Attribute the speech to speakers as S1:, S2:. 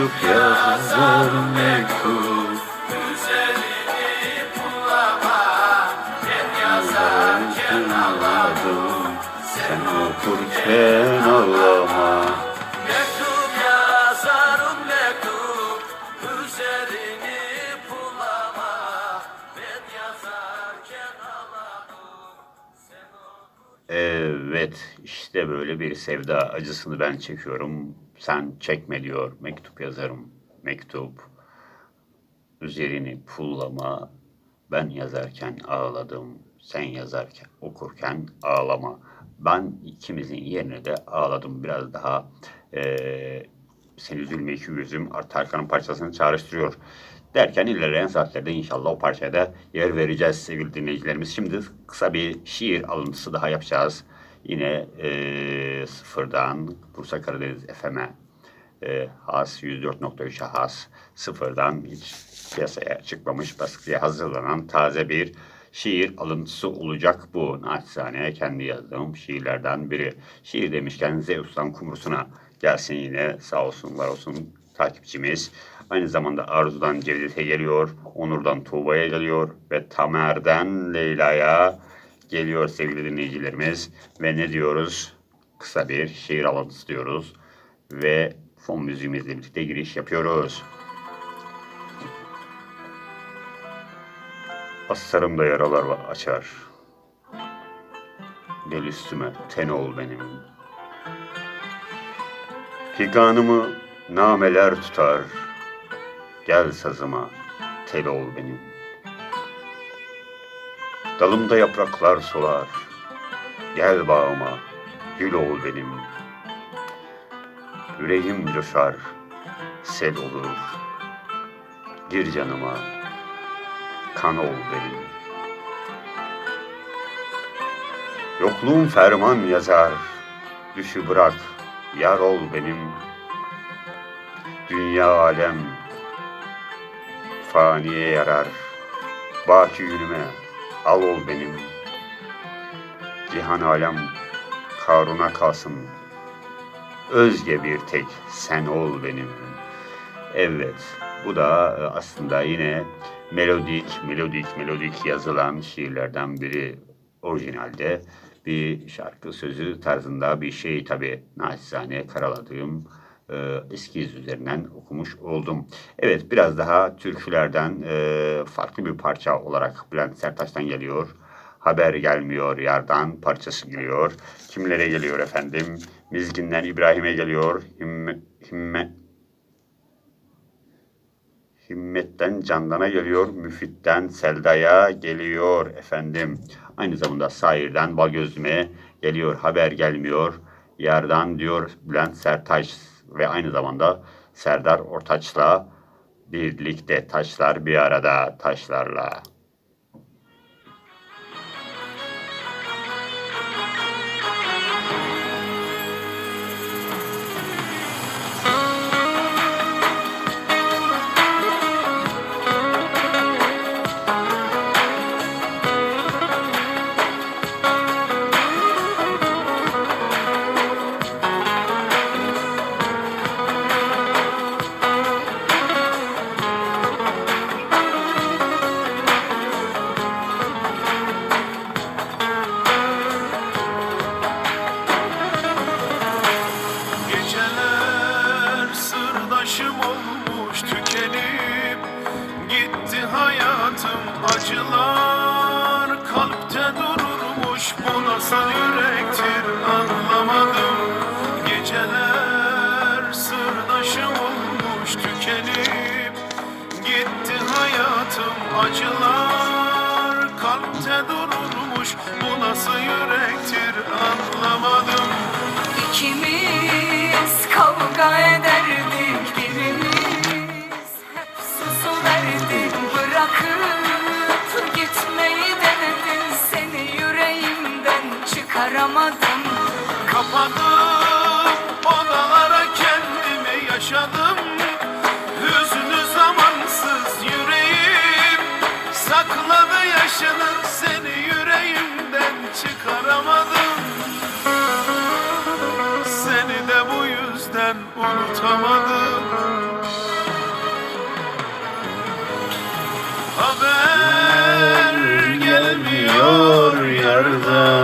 S1: Mektup yazar mektup. Yazarken ağladım Sen okurken ağlama
S2: Mektup yazarım mektup Üzerini bulama. Ben yazarken ağladım
S1: Evet, işte böyle bir sevda acısını ben çekiyorum. Sen çekme diyor, mektup yazarım, mektup. Üzerini pullama, ben yazarken ağladım, sen yazarken, okurken ağlama. Ben ikimizin yerine de ağladım biraz daha. Eee sen üzülme iki gözüm Art Tarkan'ın parçasını çağrıştırıyor. Derken ilerleyen saatlerde inşallah o parçaya da yer vereceğiz sevgili dinleyicilerimiz. Şimdi kısa bir şiir alıntısı daha yapacağız. Yine eee, sıfırdan Bursa Karadeniz FM'e e, has 104.3'e has sıfırdan hiç piyasaya çıkmamış baskıya hazırlanan taze bir şiir alıntısı olacak bu. Naçizane kendi yazdığım şiirlerden biri. Şiir demişken Zeus'tan Kumrusu'na gelsin yine sağ olsun var olsun takipçimiz. Aynı zamanda Arzu'dan Cevdet'e geliyor, Onur'dan Tuğba'ya geliyor ve Tamer'den Leyla'ya geliyor sevgili dinleyicilerimiz. Ve ne diyoruz? Kısa bir şiir alıntısı diyoruz ve fon müziğimizle birlikte giriş yapıyoruz. Astarımda yaralar var açar. Gel üstüme ten ol benim. Figanımı nameler tutar. Gel sazıma tel ol benim. Dalımda yapraklar solar. Gel bağıma gül ol benim. Yüreğim coşar, sel olur. Gir canıma, kan ol benim. Yokluğum ferman yazar, düşü bırak, yar ol benim. Dünya alem, faniye yarar. Baki yünüme, al ol benim. Cihan alem, Karun'a kalsın, özge bir tek sen ol benim. Evet, bu da e, aslında yine melodik, melodik, melodik yazılan şiirlerden biri orijinalde. Bir şarkı sözü tarzında bir şey tabi naçizane karaladığım e, eskiz üzerinden okumuş oldum. Evet, biraz daha türkülerden e, farklı bir parça olarak Bülent Sertaç'tan geliyor. Haber gelmiyor yardan parçası geliyor. Kimlere geliyor efendim? Mizgin'den İbrahim'e geliyor. Himme, himme, Himmet'ten Candan'a geliyor. Müfit'ten Selda'ya geliyor efendim. Aynı zamanda Sair'den Balgözlü'me geliyor. Haber gelmiyor. Yardan diyor Bülent Sertaç ve aynı zamanda Serdar Ortaç'la birlikte taşlar bir arada taşlarla.
S3: Acılar kalpte dururmuş Bu nasıl yürektir anlamadım.
S4: İkimiz
S3: unutamadım. Haber gelmiyor yerden